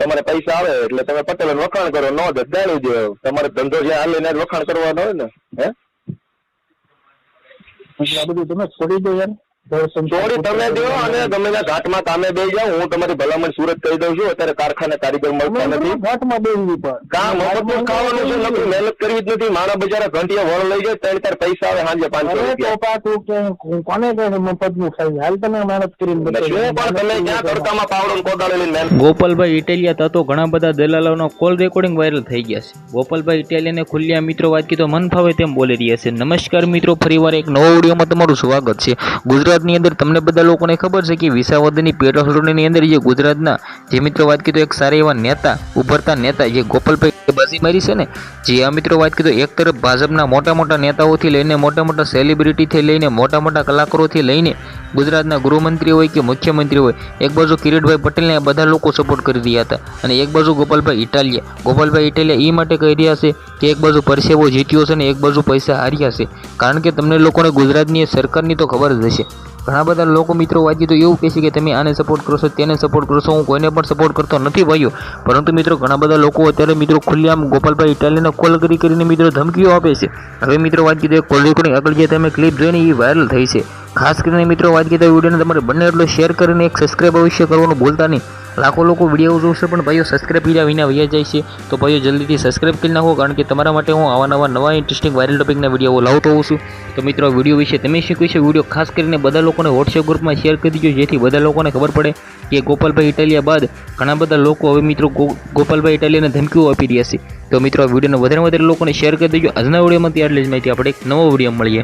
તમારે પૈસા આવે એટલે તમે પટેલ વખાણ કરો, નો દે દો. તમારે ધંધો જ્યાં હાલે ને વખાણ કરવાનો હોય ને, હે? આ બધું તમે છોડી દો યાર. ચોરી તમે દો અને તમે ઘાટમાં કામે બે જાઓ હું તમારી ભલામણ સુરત કહી દઉં છું. અત્યારે કારખાને કારીગર મળતા નથી. ઘાટમાં બેસવી પણ. કામ મફતનું ખાવાનું છે નકરી મહેનત કરવી જ નથી. મારા બજારા ઘંટિયા વળ લઈ જાય ત્રણ ચાર પૈસા આવે સાંજે પાંચસો રૂપિયા. કોને કહે મફતનું ખાઈ હાલ તમે મહેનત કરીને શું પણ તમે ક્યાં તડકામાં પાવડો કોદાળો લઈને મહેનત ગોપાલભાઈ ઇટાલિયા તતો ઘણા બધા દલાલોનો કોલ રેકોર્ડિંગ વાયરલ થઈ ગયા છે. ગોપાલભાઈ ઇટાલિયાને ખુલ્લા મિત્રો વાત કીધો મન ફાવે તેમ બોલી રહ્યા છે. નમસ્કાર મિત્રો ફરીવાર એક નવો વિડીયોમાં તમારું સ્વાગત છે. ગુજરાતની અંદર તમને બધા લોકોને ખબર છે કે વિસાવદરની પેટા ચૂંટણીની અંદર જે ગુજરાતના જે મિત્રો વાત કીધો એક સારા એવા નેતા, ઉભરતા નેતા જે ગોપાલભાઈ બાજી મારી છે ને? જે આ મિત્રો વાત કીધું એક તરફ ભાજપના મોટા મોટા નેતાઓથી લઈને મોટા મોટા સેલિબ્રિટીથી લઈને મોટા મોટા કલાકારોથી લઈને ગુજરાતના ગૃહમંત્રી હોય કે મુખ્યમંત્રી હોય, એક બાજુ કિરીટભાઈ પટેલને આ બધા લોકો સપોર્ટ કરી રહ્યા હતા અને એક બાજુ ગોપાલભાઈ ઇટાલિયા. ગોપાલભાઈ ઇટાલિયા એ માટે કહી રહ્યા છે કે એક બાજુ પરસેવો જીત્યો છે ને એક બાજુ પૈસા હાર્યા છે. કારણ કે તમને લોકોને ગુજરાતની સરકારની તો ખબર જ હશે. ઘણા બધા લોકો મિત્રો વાંચી તો એવું કહે છે કે તમે આને સપોર્ટ કરશો, તેને સપોર્ટ કરશો, હું કોઈને પણ સપોર્ટ કરતો નથી ભાઈઓ. પરંતુ મિત્રો ઘણા બધા લોકો અત્યારે મિત્રો ખુલ્લેઆમ ગોપાલભાઈ ઇટાલીને કોલ કરી કરીને મિત્રો ધમકીઓ આપે છે. હવે મિત્રો વાત કીધું કોલ રેકોર્ડિંગ આગળ જે તમે ક્લિપ જોઈને એ વાયરલ થઈ છે. ખાસ કરીને મિત્રો વાત તો વિડીયોને તમારે બંને એટલો શેર કરીને એક સબસ્ક્રાઈબ અવશ્ય કરવાનું ભૂલતા નહીં. લાખો લોકો વીડિયો જોશે, પણ ભાઈઓ સબસ્ક્રાઈબ કર્યા વિના વૈયા જાય છે. તો ભાઈઓ જલ્દીથી સબસ્ક્રાઈબ કરી નાખો, કારણ કે તમારા માટે હું આવા નવા નવા ઇન્ટરેસ્ટિંગ વાયરલ ટોપિકના વીડિયો લાવતો હોઉં છું. તો મિત્રો વીડિયો વિશે તમે શીખ્યું છે વીડિયો ખાસ કરીને બધા લોકોને વોટ્સએપ ગ્રુપમાં શેર કરી દીજો, જેથી બધા લોકોને ખબર પડે કે ગોપાલભાઈ ઇટાલિયા બાદ ઘણા બધા લોકો હવે મિત્રો ગોપાલભાઈ ઇટાલિયાને ધમકીઓ આપી રહ્યા છે. તો મિત્રો, આ વિડીયોને વધારે વધારે લોકોને શેર કરી દેજો. આજના વિડીયોમાંથી આટલી જ માહિતી આપણે એક નવો વીડિયો મળીએ.